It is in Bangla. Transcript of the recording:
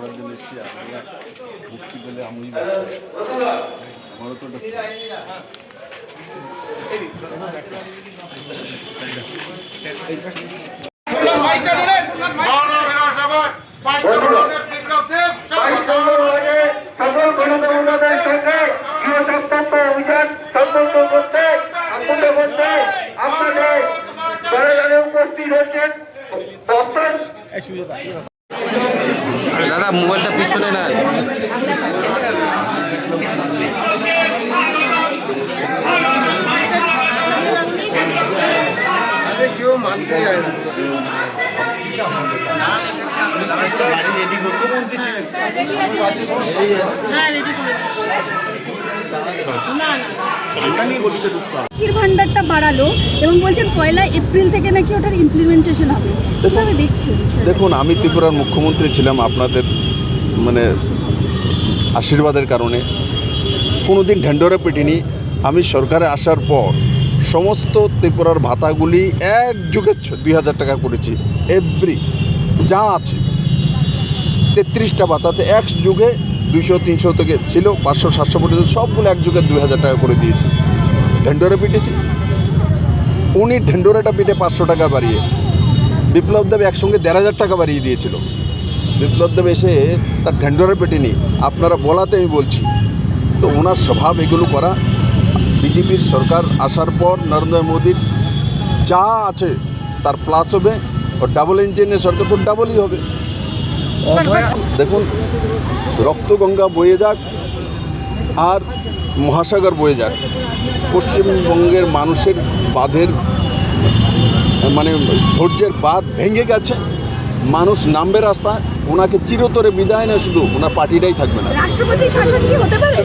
দাদা আমরা একটা- একটু দাঁড়িয়ে যান। কথা বলছেন সকল গণতন্ত্রের সঙ্গে গৃহ সংস্থাপ্য অভিযান সম্পন্ন করতে সম্পূর্ণ করতে আপনাদের দলে দলে উপস্থিত হচ্ছেন দাদা মোবাইলটা পিছনে না। হ্যাঁ রেডি করে না না লক্ষ্মীর ভান্ডারটা বাড়ালো এবং বলছেন পয়লা এপ্রিল থেকে নাকি ওটার ইমপ্লিমেন্টেশন হবে। কীভাবে দেখছেন দেখুন, আমি ত্রিপুরার মুখ্যমন্ত্রী ছিলাম, আপনাদের মানে আশীর্বাদের কারণে। কোনো দিন ঢেন্ডরে পিটিনি। আমি সরকারে আসার পর সমস্ত ত্রিপুরার ভাতাগুলি এক যুগে দুই হাজার টাকা করেছি। এভরি যা আছে, তেত্রিশটা ভাতা আছে, এক যুগে দুইশো, তিনশো থেকে ছিল, পাঁচশো, সাতশো পর্যন্ত সবগুলো এক যুগে দুই হাজার টাকা করে দিয়েছি। ঢেন্ডরে পিটেছি। উনি ঢেন্ডোরাটা পিটে পাঁচশো টাকা বাড়িয়ে বিপ্লব দেব একসঙ্গে দেড় হাজার টাকা বাড়িয়ে দিয়েছিল। বিপ্লব দেব এসে তার ঢেন্ডরে পেটেনি। আপনারা বলাতে আমি বলছি, তো ওনার স্বভাব এগুলো করা। বিজেপির সরকার আসার পর নরেন্দ্র মোদীর যা আছে, তার প্লাস হবে। ও ডাবল ইঞ্জিনের সরকার তো ডাবলই হবে। দেখুন রক্তগঙ্গা বয়ে যাক আর মহাসাগর বয়ে যাক। পশ্চিমবঙ্গের মানুষের বাঁধের মানে ধৈর্যের বাঁধ ভেঙে গেছে। মানুষ নামবে রাস্তায় ওনাকে চিরতরে বিদায় না শুধু ওনার পার্টিটাই থাকবে না। রাষ্ট্রপতি শাসন কি হতে পারে?